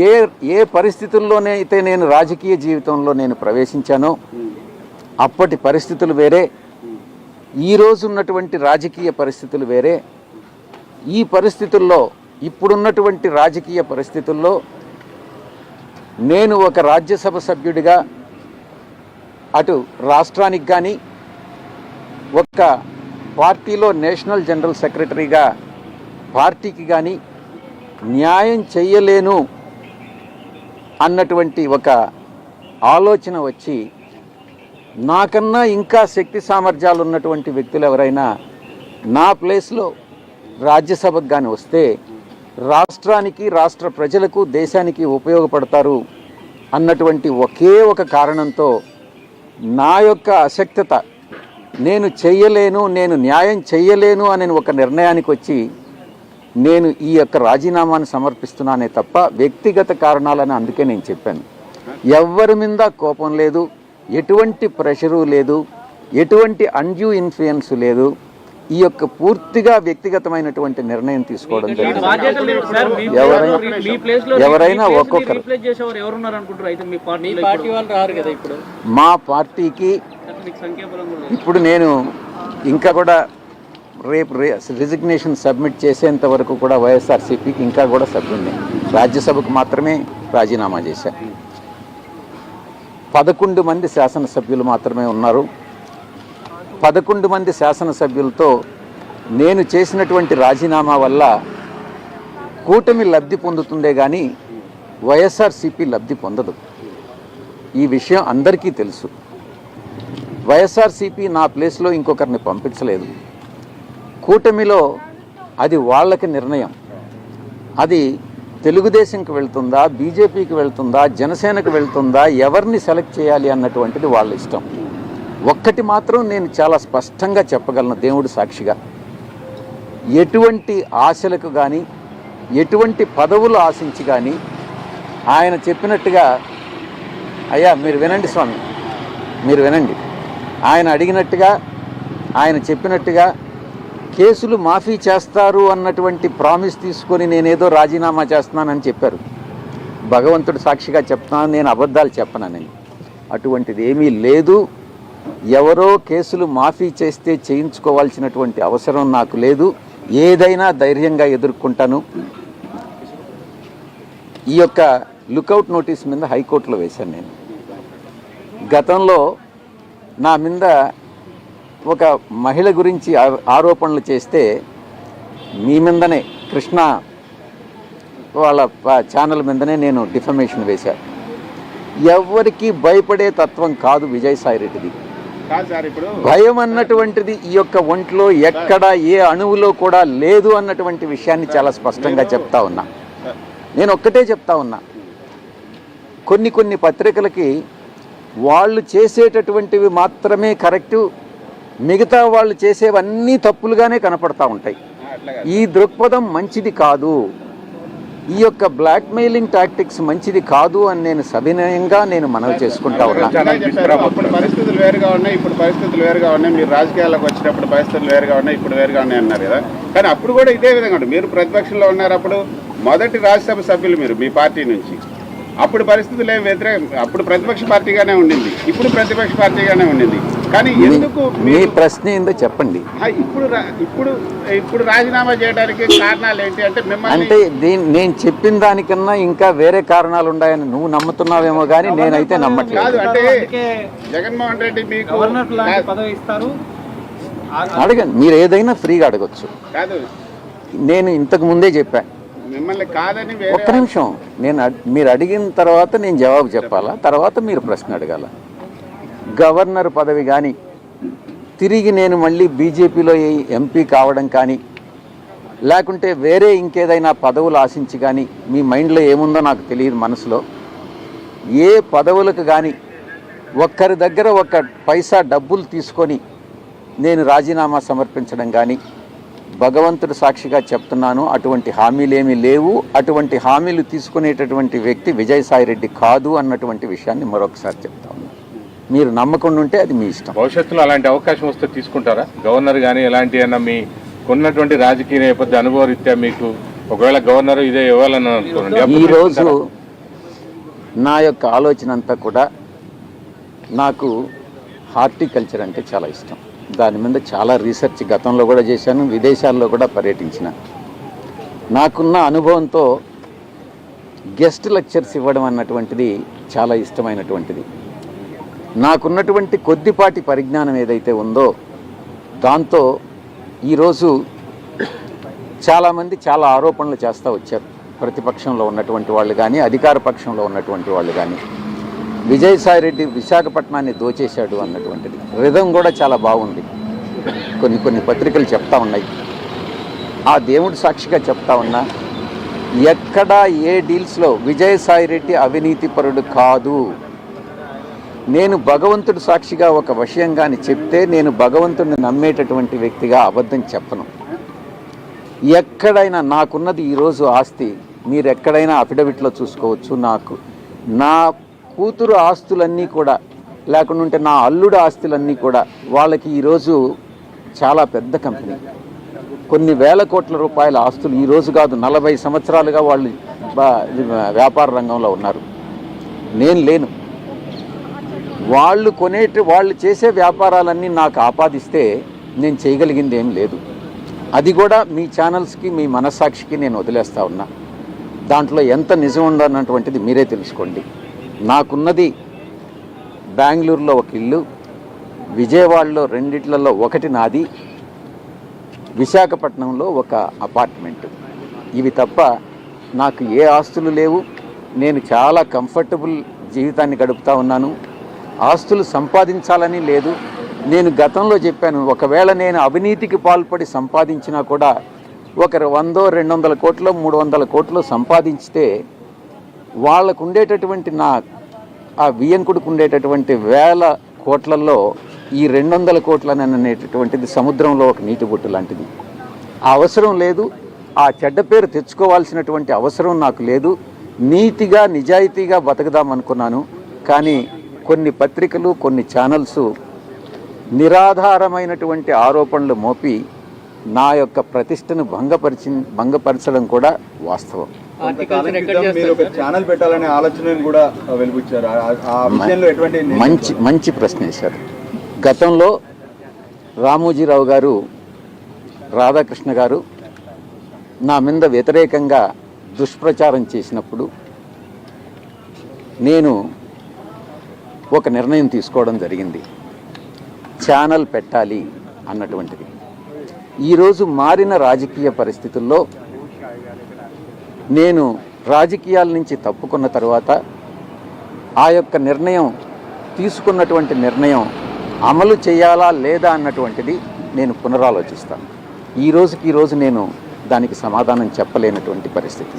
ఏ ఏ పరిస్థితుల్లోనే అయితే నేను రాజకీయ జీవితంలో నేను ప్రవేశించానో అప్పటి పరిస్థితులు వేరే ఈ ఉన్నటువంటి రాజకీయ పరిస్థితులు వేరే ఈ పరిస్థితుల్లో ఇప్పుడున్నటువంటి రాజకీయ పరిస్థితుల్లో నేను ఒక రాజ్యసభ సభ్యుడిగా అటు రాష్ట్రానికి కానీ ఒక పార్టీలో నేషనల్ జనరల్ సెక్రటరీగా పార్టీకి కానీ న్యాయం చేయలేను అన్నటువంటి ఒక ఆలోచన వచ్చి నాకన్నా ఇంకా శక్తి సామర్థ్యాలు ఉన్నటువంటి వ్యక్తులు ఎవరైనా నా ప్లేస్లో రాజ్యసభకు కానీ వస్తే రాష్ట్రానికి రాష్ట్ర ప్రజలకు దేశానికి ఉపయోగపడతారు అన్నటువంటి ఒకే ఒక కారణంతో నా యొక్క అశక్తత నేను చెయ్యలేను నేను న్యాయం చెయ్యలేను అనే ఒక నిర్ణయానికి వచ్చి నేను ఈ యొక్క రాజీనామాను సమర్పిస్తున్నానే తప్ప వ్యక్తిగత కారణాలని అందుకే నేను చెప్పాను. ఎవ్వరి మీద కోపం లేదు ఎటువంటి ప్రెషరు లేదు ఎటువంటి అన్యూ ఇన్ఫ్లుయెన్స్ లేదు. ఈ యొక్క పూర్తిగా వ్యక్తిగతమైనటువంటి నిర్ణయం తీసుకోవడం జరిగింది. ఎవరైనా- ఒక్కొక్కరు. మీ పార్టీ మీ పార్టీ వాళ్ళు రారు కదా ఇప్పుడు? మా పార్టీకి. ఇప్పుడు నేను ఇంకా కూడా రేపు రిజిగ్నేషన్ సబ్మిట్ చేసేంత వరకు కూడా వైఎస్ఆర్సీపీకి ఇంకా కూడా సభ్యుడిని రాజ్యసభకు మాత్రమే రాజీనామా చేశాను పదకొండు మంది శాసనసభ్యులు మాత్రమే ఉన్నారు. పదకొండు మంది శాసనసభ్యులతో నేను చేసినటువంటి రాజీనామా వల్ల కూటమి లబ్ధి పొందుతుందే కానీ వైఎస్ఆర్సీపీ లబ్ధి పొందదు. ఈ విషయం అందరికీ తెలుసు. వైఎస్ఆర్సీపీ నా ప్లేస్లో ఇంకొకరిని పంపించలేదు. కూటమిలో అది వాళ్ళకి నిర్ణయం. అది తెలుగుదేశంకి వెళ్తుందా బీజేపీకి వెళ్తుందా జనసేనకు వెళ్తుందా ఎవరిని సెలెక్ట్ చేయాలి అన్నటువంటిది వాళ్ళ ఇష్టం. ఒక్కటి మాత్రం నేను చాలా స్పష్టంగా చెప్పగలను దేవుడు సాక్షిగా. ఎటువంటి ఆశలకు కానీ ఎటువంటి పదవులు ఆశించి కానీ ఆయన చెప్పినట్టుగా అయ్యా మీరు వినండి స్వామి మీరు వినండి. ఆయన అడిగినట్టుగా ఆయన చెప్పినట్టుగా కేసులు మాఫీ చేస్తారు అన్నటువంటి ప్రామిస్ తీసుకొని నేనేదో రాజీనామా చేస్తున్నానని చెప్పారు. భగవంతుడు సాక్షిగా చెప్తున్నాను నేను అబద్ధాలు చెప్పనని అటువంటిది ఏమీ లేదు. ఎవరో కేసులు మాఫీ చేస్తే చేయించుకోవాల్సినటువంటి అవసరం నాకు లేదు. ఏదైనా ధైర్యంగా ఎదుర్కొంటాను. ఈ యొక్క లుకౌట్ నోటీస్ మీద హైకోర్టులో వేశాను నేను. గతంలో నా మీద ఒక మహిళ గురించి ఆరోపణలు చేస్తే మీ మీదనే కృష్ణ వాళ్ళ ఛానల్ మీదనే నేను డిఫమేషన్ వేశాను ఎవరికి భయపడే తత్వం కాదు విజయసాయి రెడ్డిది. భయం అన్నటువంటిది ఈ యొక్క ఒంట్లో ఎక్కడ ఏ అణువులో కూడా లేదు అన్నటువంటి విషయాన్ని చాలా స్పష్టంగా చెప్తా ఉన్నా. నేను ఒక్కటే చెప్తా ఉన్నా. కొన్ని కొన్ని పత్రికలకి వాళ్ళు చేసేటటువంటివి మాత్రమే కరెక్టు మిగతా వాళ్ళు చేసేవన్నీ తప్పులుగానే కనపడతా ఉంటాయి. ఈ దృక్పథం మంచిది కాదు. ఈ యొక్క బ్లాక్ మెయిలింగ్ టాక్టిక్స్ మంచిది కాదు అని నేను సవినయంగా నేను మనవి చేసుకుంటా ఉన్నా. అప్పుడు. పరిస్థితులు వేరుగా ఉన్నాయి ఇప్పుడు పరిస్థితులు వేరుగా ఉన్నాయి. మీరు రాజకీయాలకు వచ్చినప్పుడు పరిస్థితులు వేరుగా ఉన్నాయి ఇప్పుడు వేరుగా ఉన్నాయి అన్నారు కదా. కానీ అప్పుడు కూడా ఇదే విధంగా ఉంటుంది మీరు ప్రతిపక్షంలో ఉన్నారు అప్పుడు మొదటి రాజ్యసభ సభ్యులు మీరు మీ పార్టీ నుంచి. అప్పుడు పరిస్థితులు ఏం వ్యతిరేకం? అప్పుడు ప్రతిపక్ష పార్టీగానే ఉండింది. ఇప్పుడు ప్రతిపక్ష పార్టీగానే ఉండింది. కానీ ఎందుకు మీ ప్రశ్న ఏందో చెప్పండి. ఆ, ఇప్పుడు ఇప్పుడు ఇప్పుడు రాజీనామా చేయడానికి కారణాలు ఏంటి? అంటే మిమ్మల్ని అంటే దీని నేను చెప్పిన దానికన్నా ఇంకా వేరే కారణాలు ఉన్నాయని నువ్వు నమ్ముతున్నావేమో కానీ నేనైతే కాదు నమ్మట్లేదు. అంటే జగన్మోహన్ రెడ్డి మీకు గవర్నర్ లాంటి పదవి ఇస్తారు. అడగండి మీరు ఏదైనా ఫ్రీగా అడగచ్చు. కాదు. నేను ఇంతకు ముందే చెప్పా. మిమ్మల్ని కాదని వేరే ఒక్క నిమిషం. నేను మీరు అడిగిన తర్వాత నేను జవాబు చెప్పాలా? తర్వాత మీరు ప్రశ్న అడగాల? గవర్నర్ పదవి కానీ తిరిగి నేను మళ్ళీ బీజేపీలో ఎంపీ కావడం కానీ లేకుంటే వేరే ఇంకేదైనా పదవులు ఆశించి కానీ మీ మైండ్లో ఏముందో నాకు తెలియదు మనసులో. ఏ పదవులకు కానీ ఒక్కరి దగ్గర ఒక పైసా డబ్బులు తీసుకొని నేను రాజీనామా సమర్పించడం కానీ భగవంతుడు సాక్షిగా చెప్తున్నాను అటువంటి హామీలేమీ లేవు. అటువంటి హామీలు తీసుకునేటటువంటి వ్యక్తి విజయసాయి రెడ్డి కాదు అన్నటువంటి విషయాన్ని మరొకసారి చెప్తాం. మీరు నమ్మకుండా ఉంటే అది మీ ఇష్టం. భవిష్యత్తులో అలాంటి అవకాశం వస్తే తీసుకుంటారా? గవర్నర్ కానీ ఎలాంటి అయినా మీ ఉన్నటువంటి రాజకీయ నేపథ్య అనుభవ రీత్యా మీకు ఒకవేళ గవర్నర్ ఇదే ఇవ్వాలని అనుకోండి అప్పుడు ఈ రోజు తీసుకుంటారా? నా యొక్క ఆలోచన అంతా కూడా నాకు హార్టికల్చర్ అంటే చాలా ఇష్టం. దాని మీద చాలా రీసెర్చ్ గతంలో కూడా చేశాను విదేశాల్లో కూడా పర్యటించిన. నాకున్న అనుభవంతో గెస్ట్ లెక్చర్స్ ఇవ్వడం అన్నటువంటిది చాలా ఇష్టమైనటువంటిది. నాకున్నటువంటి కొద్దిపాటి పరిజ్ఞానం ఏదైతే ఉందో దాంతో ఈరోజు చాలామంది చాలా ఆరోపణలు చేస్తూ వచ్చారు. ప్రతిపక్షంలో ఉన్నటువంటి వాళ్ళు కానీ అధికార పక్షంలో ఉన్నటువంటి వాళ్ళు కానీ విజయసాయిరెడ్డి విశాఖపట్నాన్ని దోచేశాడు అన్నటువంటిది. రిధం కూడా చాలా బాగుంది. కొన్ని కొన్ని పత్రికలు చెప్తా ఉన్నాయి. ఆ దేవుడు సాక్షిగా చెప్తా ఉన్నా ఎక్కడా ఏ డీల్స్లో విజయసాయిరెడ్డి అవినీతిపరుడు కాదు. నేను భగవంతుడు సాక్షిగా ఒక విషయం కానీ చెప్తే నేను భగవంతుడిని నమ్మేటటువంటి వ్యక్తిగా అబద్ధం చెప్పను. ఎక్కడైనా నాకున్నది ఈరోజు ఆస్తి మీరు ఎక్కడైనా అఫిడవిట్లో చూసుకోవచ్చు నాకు. నా కూతురు ఆస్తులన్నీ కూడా లేకుండా ఉంటే నా అల్లుడు ఆస్తులన్నీ కూడా వాళ్ళకి ఈరోజు చాలా పెద్ద కంపెనీ. కొన్ని వేల కోట్ల రూపాయల ఆస్తులు ఈరోజు కాదు నలభై సంవత్సరాలుగా వాళ్ళు వ్యాపార రంగంలో ఉన్నారు. నేను లేను. వాళ్ళు కొనేటి వాళ్ళు చేసే వ్యాపారాలన్నీ నాకు ఆపాదిస్తే నేను చేయగలిగింది ఏం లేదు. అది కూడా మీ ఛానల్స్కి మీ మనస్సాక్షికి నేను వదిలేస్తా ఉన్నా. దాంట్లో ఎంత నిజం ఉందన్నటువంటిది మీరే తెలుసుకోండి. నాకున్నది బెంగళూరులో ఒక ఇల్లు విజయవాడలో రెండిట్లలో ఒకటి నాది విశాఖపట్నంలో ఒక అపార్ట్మెంట్. ఇవి తప్ప నాకు ఏ ఆస్తులు లేవు. నేను చాలా కంఫర్టబుల్ జీవితాన్ని గడుపుతా ఉన్నాను. ఆస్తులు సంపాదించాలని లేదు. నేను గతంలో చెప్పాను ఒకవేళ నేను అవినీతికి పాల్పడి సంపాదించినా కూడా ఒకరు వందో రెండు వందల కోట్లు మూడు వందల కోట్లు సంపాదించితే వాళ్ళకు ఉండేటటువంటి నా ఆ వియంకుడికి ఉండేటటువంటి వేల కోట్లలో ఈ రెండు వందల కోట్లని అనేటటువంటిది సముద్రంలో ఒక నీటి బొట్టు లాంటిది. ఆ అవసరం లేదు. ఆ చెడ్డ పేరు తెచ్చుకోవాల్సినటువంటి అవసరం నాకు లేదు. నీతిగా నిజాయితీగా బతకదాం అనుకున్నాను కానీ కొన్ని పత్రికలు కొన్ని ఛానల్స్ నిరాధారమైనటువంటి ఆరోపణలు మోపి నా యొక్క ప్రతిష్టను భంగపరిచి భంగపరచడం కూడా వాస్తవం. ఛానల్ పెట్టాలనే కూడా మంచి మంచి ప్రశ్న వేశారు. గతంలో రామోజీరావు గారు రాధాకృష్ణ గారు నా మీద వ్యతిరేకంగా దుష్ప్రచారం చేసినప్పుడు నేను ఒక నిర్ణయం తీసుకోవడం జరిగింది. ఛానల్ పెట్టాలి అన్నటువంటిది. ఈరోజు మారిన రాజకీయ పరిస్థితుల్లో నేను రాజకీయాల నుంచి తప్పుకున్న తర్వాత ఆ యొక్క నిర్ణయం తీసుకున్నటువంటి నిర్ణయం అమలు చేయాలా లేదా అన్నటువంటిది నేను పునరాలోచిస్తాను. ఈ రోజుకి ఈ రోజు నేను దానికి సమాధానం చెప్పలేనటువంటి పరిస్థితి.